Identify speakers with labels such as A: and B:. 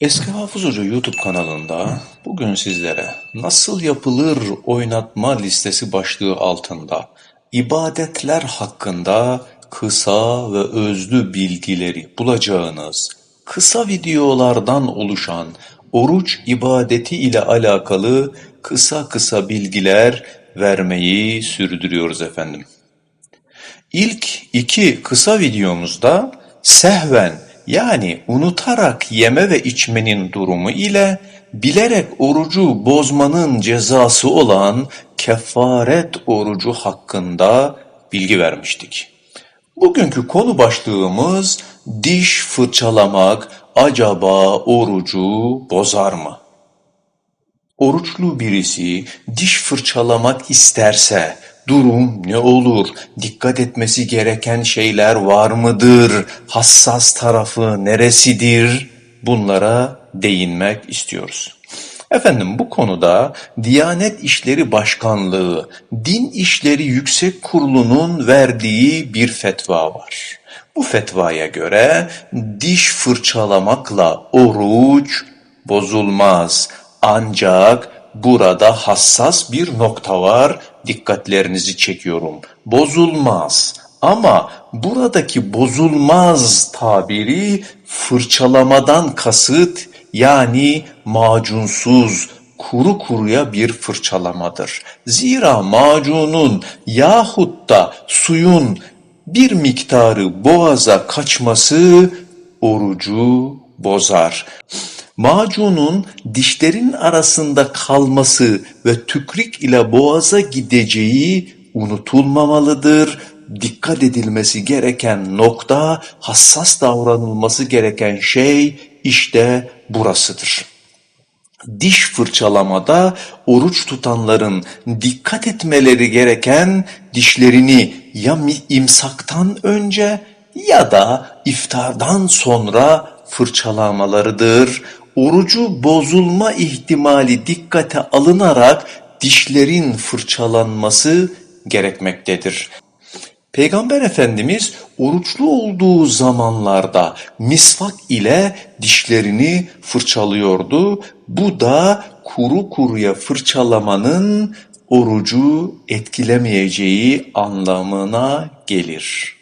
A: Eski Hafız Hoca YouTube kanalında bugün sizlere nasıl yapılır oynatma listesi başlığı altında ibadetler hakkında kısa ve özlü bilgileri bulacağınız kısa videolardan oluşan oruç ibadeti ile alakalı kısa kısa bilgiler vermeyi sürdürüyoruz efendim. İlk iki kısa videomuzda sehven yani unutarak yeme ve içmenin durumu ile bilerek orucu bozmanın cezası olan kefaret orucu hakkında bilgi vermiştik. Bugünkü konu başlığımız diş fırçalamak acaba orucu bozar mı? Oruçlu birisi diş fırçalamak isterse durum ne olur? Dikkat etmesi gereken şeyler var mıdır? Hassas tarafı neresidir? Bunlara değinmek istiyoruz. Efendim bu konuda Diyanet İşleri Başkanlığı Din İşleri Yüksek Kurulu'nun verdiği bir fetva var. Bu fetvaya göre diş fırçalamakla oruç bozulmaz. Ancak burada hassas bir nokta var. Dikkatlerinizi çekiyorum. Bozulmaz. Ama buradaki bozulmaz tabiri fırçalamadan kasıt yani macunsuz, kuru kuruya bir fırçalamadır. Zira macunun yahut da suyun bir miktarı boğaza kaçması orucu bozar. Macunun dişlerin arasında kalması ve tükrik ile boğaza gideceği unutulmamalıdır. Dikkat edilmesi gereken nokta, hassas davranılması gereken şey işte burasıdır. Diş fırçalamada oruç tutanların dikkat etmeleri gereken dişlerini ya imsaktan önce ya da iftardan sonra fırçalamalarıdır. Orucu bozulma ihtimali dikkate alınarak dişlerin fırçalanması gerekmektedir. Peygamber Efendimiz oruçlu olduğu zamanlarda misvak ile dişlerini fırçalıyordu. Bu da kuru kuruya fırçalamanın orucu etkilemeyeceği anlamına gelir.